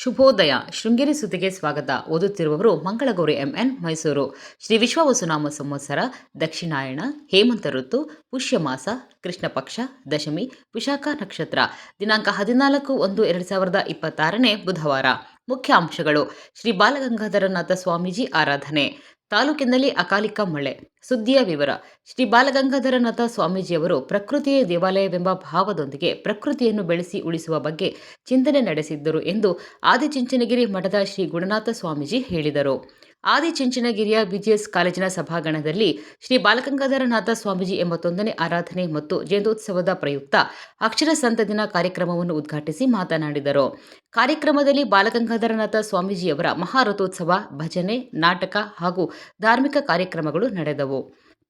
ಶುಭೋದಯ. ಶೃಂಗೇರಿ ಸುದ್ದಿಗೆ ಸ್ವಾಗತ. ಓದುತ್ತಿರುವವರು ಮಂಗಳಗೌರಿ ಎಂಎನ್ ಮೈಸೂರು. ಶ್ರೀ ವಿಶ್ವವಸುನಾಮ ಸಂವತ್ಸರ, ದಕ್ಷಿಣಾಯಣ, ಹೇಮಂತ ಋತು, ಪುಷ್ಯಮಾಸ ಕೃಷ್ಣ ಪಕ್ಷ ದಶಮಿ, ವಿಶಾಖ ನಕ್ಷತ್ರ. ದಿನಾಂಕ ಹದಿನಾಲ್ಕು ಒಂದು ಎರಡು ಸಾವಿರದ ಇಪ್ಪತ್ತಾರನೇ ಬುಧವಾರ. ಮುಖ್ಯ ಅಂಶಗಳು ಶ್ರೀ ಬಾಲಗಂಗಾಧರನಾಥ ಸ್ವಾಮೀಜಿ ಆರಾಧನೆ. ತಾಲೂಕಿನಲ್ಲಿ ಅಕಾಲಿಕ ಮಳೆ. ಸುದ್ದಿಯ ವಿವರ. ಶ್ರೀ ಬಾಲಗಂಗಾಧರನಾಥ ಸ್ವಾಮೀಜಿಯವರು ಪ್ರಕೃತಿಯೇ ದೇವಾಲಯವೆಂಬ ಭಾವದೊಂದಿಗೆ ಪ್ರಕೃತಿಯನ್ನು ಬೆಳೆಸಿ ಉಳಿಸುವ ಬಗ್ಗೆ ಚಿಂತನೆ ನಡೆಸಿದ್ದರು ಎಂದು ಆದಿಚುಂಚನಗಿರಿ ಮಠದ ಶ್ರೀ ಗುಣನಾಥ ಸ್ವಾಮೀಜಿ ಹೇಳಿದರು. ಆದಿಚುಂಚನಗಿರಿಯ ಬಿಜಿಎಸ್ ಕಾಲೇಜಿನ ಸಭಾಂಗಣದಲ್ಲಿ ಶ್ರೀ ಬಾಲಗಂಗಾಧರನಾಥ ಸ್ವಾಮೀಜಿ ಎಂಬತ್ತೊಂದನೇ ಆರಾಧನೆ ಮತ್ತು ಜಯಂತ್ಯೋತ್ಸವದ ಪ್ರಯುಕ್ತ ಅಕ್ಷರ ಸಂತ ದಿನ ಕಾರ್ಯಕ್ರಮವನ್ನು ಉದ್ಘಾಟಿಸಿ ಮಾತನಾಡಿದರು. ಕಾರ್ಯಕ್ರಮದಲ್ಲಿ ಬಾಲಗಂಗಾಧರನಾಥ ಸ್ವಾಮೀಜಿಯವರ ಮಹಾರಥೋತ್ಸವ, ಭಜನೆ, ನಾಟಕ ಹಾಗೂ ಧಾರ್ಮಿಕ ಕಾರ್ಯಕ್ರಮಗಳು ನಡೆದವು.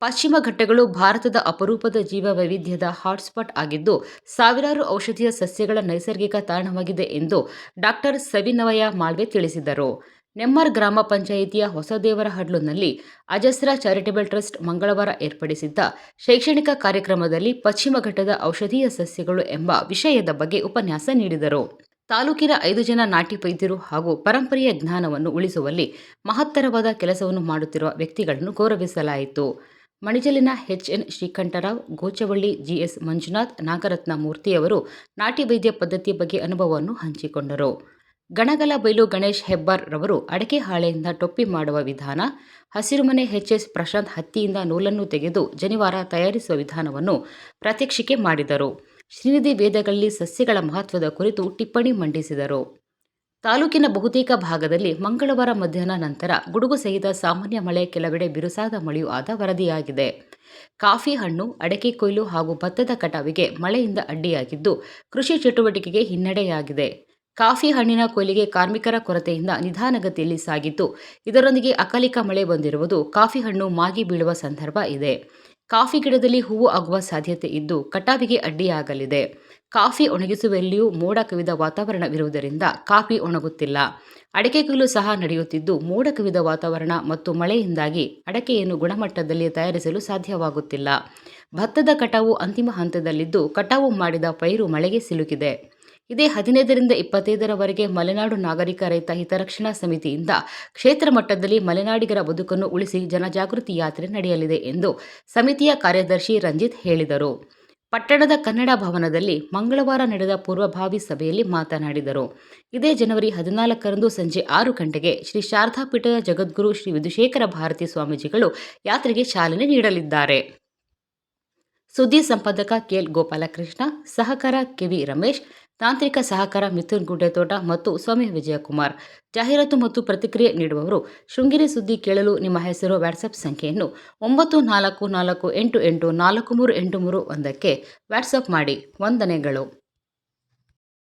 ಪಶ್ಚಿಮ ಘಟ್ಟಗಳು ಭಾರತದ ಅಪರೂಪದ ಜೀವ ವೈವಿಧ್ಯದ ಹಾಟ್ಸ್ಪಾಟ್ ಆಗಿದ್ದು, ಸಾವಿರಾರು ಔಷಧೀಯ ಸಸ್ಯಗಳ ನೈಸರ್ಗಿಕ ತಾಣವಾಗಿದೆ ಎಂದು ಡಾಕ್ಟರ್ ಸವಿನವಯ ಮಾಳ್ವೆ ತಿಳಿಸಿದರು. ನೆಮ್ಮರ್ ಗ್ರಾಮ ಪಂಚಾಯಿತಿಯ ಹೊಸದೇವರಹಡ್ಲುನಲ್ಲಿ ಅಜಸ್ರಾ ಚಾರಿಟೇಬಲ್ ಟ್ರಸ್ಟ್ ಮಂಗಳವಾರ ಏರ್ಪಡಿಸಿದ್ದ ಶೈಕ್ಷಣಿಕ ಕಾರ್ಯಕ್ರಮದಲ್ಲಿ ಪಶ್ಚಿಮ ಘಟ್ಟದ ಔಷಧೀಯ ಸಸ್ಯಗಳು ಎಂಬ ವಿಷಯದ ಬಗ್ಗೆ ಉಪನ್ಯಾಸ ನೀಡಿದರು. ತಾಲೂಕಿನ ಐದು ಜನ ನಾಟಿ ವೈದ್ಯರು ಹಾಗೂ ಪರಂಪರೆಯ ಜ್ಞಾನವನ್ನು ಉಳಿಸುವಲ್ಲಿ ಮಹತ್ತರವಾದ ಕೆಲಸವನ್ನು ಮಾಡುತ್ತಿರುವ ವ್ಯಕ್ತಿಗಳನ್ನು ಗೌರವಿಸಲಾಯಿತು. ಮಣಿಜಲಿನ ಎನ್ ಶ್ರೀಕಂಠರಾವ್, ಗೋಚವಳ್ಳಿ ಜಿಎಸ್ ಮಂಜುನಾಥ್, ನಾಗರತ್ನ ಮೂರ್ತಿಯವರು ನಾಟಿ ವೈದ್ಯ ಪದ್ಧತಿಯ ಬಗ್ಗೆ ಅನುಭವವನ್ನು ಹಂಚಿಕೊಂಡರು. ಗಣಗಲ ಬೈಲು ಗಣೇಶ್ ಹೆಬ್ಬಾರ್ ರವರು ಅಡಕೆ ಹಾಳೆಯಿಂದ ಟೊಪ್ಪಿ ಮಾಡುವ ವಿಧಾನ ಹಸಿರುಮನೆ ಎಚ್ ಪ್ರಶಾಂತ್ ಹತ್ತಿಯಿಂದ ನೂಲನ್ನು ತೆಗೆದು ಜನಿವಾರ ತಯಾರಿಸುವ ವಿಧಾನವನ್ನು ಪ್ರಾತ್ಯಕ್ಷಿಕೆ ಮಾಡಿದರು. ಶ್ರೀನಿಧಿ ವೇದಗಳಲ್ಲಿ ಸಸ್ಯಗಳ ಮಹತ್ವದ ಕುರಿತು ಟಿಪ್ಪಣಿ ಮಂಡಿಸಿದರು. ತಾಲೂಕಿನ ಬಹುತೇಕ ಭಾಗದಲ್ಲಿ ಮಂಗಳವಾರ ಮಧ್ಯಾಹ್ನ ನಂತರ ಗುಡುಗು ಸಹಿತ ಸಾಮಾನ್ಯ ಮಳೆ, ಕೆಲವೆಡೆ ಬಿರುಸಾದ ಮಳೆಯೂ ಆದ ವರದಿಯಾಗಿದೆ. ಕಾಫಿ ಹಣ್ಣು, ಅಡಕೆ ಕೊಯ್ಲು ಹಾಗೂ ಭತ್ತದ ಕಟಾವಿಗೆ ಮಳೆಯಿಂದ ಅಡ್ಡಿಯಾಗಿದ್ದು, ಕೃಷಿ ಚಟುವಟಿಕೆಗೆ ಹಿನ್ನಡೆಯಾಗಿದೆ. ಕಾಫಿ ಹಣ್ಣಿನ ಕೊಯ್ಲಿಗೆ ಕಾರ್ಮಿಕರ ಕೊರತೆಯಿಂದ ನಿಧಾನಗತಿಯಲ್ಲಿ ಸಾಗಿದ್ದು ಇದರೊಂದಿಗೆ ಅಕಾಲಿಕ ಮಳೆ ಬಂದಿರುವುದು ಕಾಫಿ ಹಣ್ಣು ಮಾಗಿ ಬೀಳುವ ಸಂದರ್ಭ ಇದೆ. ಕಾಫಿ ಗಿಡದಲ್ಲಿ ಹೂವು ಆಗುವ ಸಾಧ್ಯತೆ ಇದ್ದು ಕಟಾವಿಗೆ ಅಡ್ಡಿಯಾಗಲಿದೆ. ಕಾಫಿ ಒಣಗಿಸುವಲ್ಲಿಯೂ ಮೋಡ ಕವಿದ ವಾತಾವರಣವಿರುವುದರಿಂದ ಕಾಫಿ ಒಣಗುತ್ತಿಲ್ಲ. ಅಡಕೆ ಸಹ ನಡೆಯುತ್ತಿದ್ದು ಮೋಡ ಕವಿದ ವಾತಾವರಣ ಮತ್ತು ಮಳೆಯಿಂದಾಗಿ ಅಡಕೆಯನ್ನು ಗುಣಮಟ್ಟದಲ್ಲಿ ತಯಾರಿಸಲು ಸಾಧ್ಯವಾಗುತ್ತಿಲ್ಲ. ಭತ್ತದ ಕಟಾವು ಅಂತಿಮ ಹಂತದಲ್ಲಿದ್ದು ಕಟಾವು ಮಾಡಿದ ಪೈರು ಮಳೆಗೆ ಸಿಲುಕಿದೆ. ಇದೇ ಹದಿನೈದರಿಂದ ಇಪ್ಪತ್ತೈದರವರೆಗೆ ಮಲೆನಾಡು ನಾಗರಿಕ ರೈತ ಹಿತರಕ್ಷಣಾ ಸಮಿತಿಯಿಂದ ಕ್ಷೇತ್ರ ಮಟ್ಟದಲ್ಲಿ ಮಲೆನಾಡಿಗರ ಬದುಕನ್ನು ಉಳಿಸಿ ಜನಜಾಗೃತಿ ಯಾತ್ರೆ ನಡೆಯಲಿದೆ ಎಂದು ಸಮಿತಿಯ ಕಾರ್ಯದರ್ಶಿ ರಂಜಿತ್ ಹೇಳಿದರು. ಪಟ್ಟಣದ ಕನ್ನಡ ಭವನದಲ್ಲಿ ಮಂಗಳವಾರ ನಡೆದ ಪೂರ್ವಭಾವಿ ಸಭೆಯಲ್ಲಿ ಮಾತನಾಡಿದರು. ಇದೇ ಜನವರಿ ಹದಿನಾಲ್ಕರಂದು ಸಂಜೆ ಆರು ಗಂಟೆಗೆ ಶ್ರೀ ಶಾರದಾ ಪೀಠದ ಜಗದ್ಗುರು ಶ್ರೀ ವಿಧುಶೇಖರ ಭಾರತಿ ಸ್ವಾಮೀಜಿಗಳು ಯಾತ್ರೆಗೆ ಚಾಲನೆ ನೀಡಲಿದ್ದಾರೆ. ಸುದ್ದಿ ಸಂಪಾದಕ ಕೆಎಲ್ ಗೋಪಾಲಕೃಷ್ಣ, ಸಹಕಾರ ಕೆವಿ ರಮೇಶ್ ತಾಂತ್ರಿಕ ಸಹಕಾರ ಮಿಥುನ್ ಗುಡ್ಡೆತೋಟ ಮತ್ತು ಸ್ವಾಮಿ ವಿಜಯಕುಮಾರ್. ಜಾಹೀರಾತು ಮತ್ತು ಪ್ರತಿಕ್ರಿಯೆ ನೀಡುವವರು, ಶೃಂಗೇರಿ ಸುದ್ದಿ ಕೇಳಲು ನಿಮ್ಮ ಹೆಸರು ವಾಟ್ಸಪ್ ಸಂಖ್ಯೆಯನ್ನು ಒಂಬತ್ತು ನಾಲ್ಕು ನಾಲ್ಕು ಎಂಟು ಎಂಟು ನಾಲ್ಕು ಮೂರು ಎಂಟು ಮೂರು ಒಂದಕ್ಕೆ ವಾಟ್ಸಪ್ ಮಾಡಿ. ವಂದನೆಗಳು.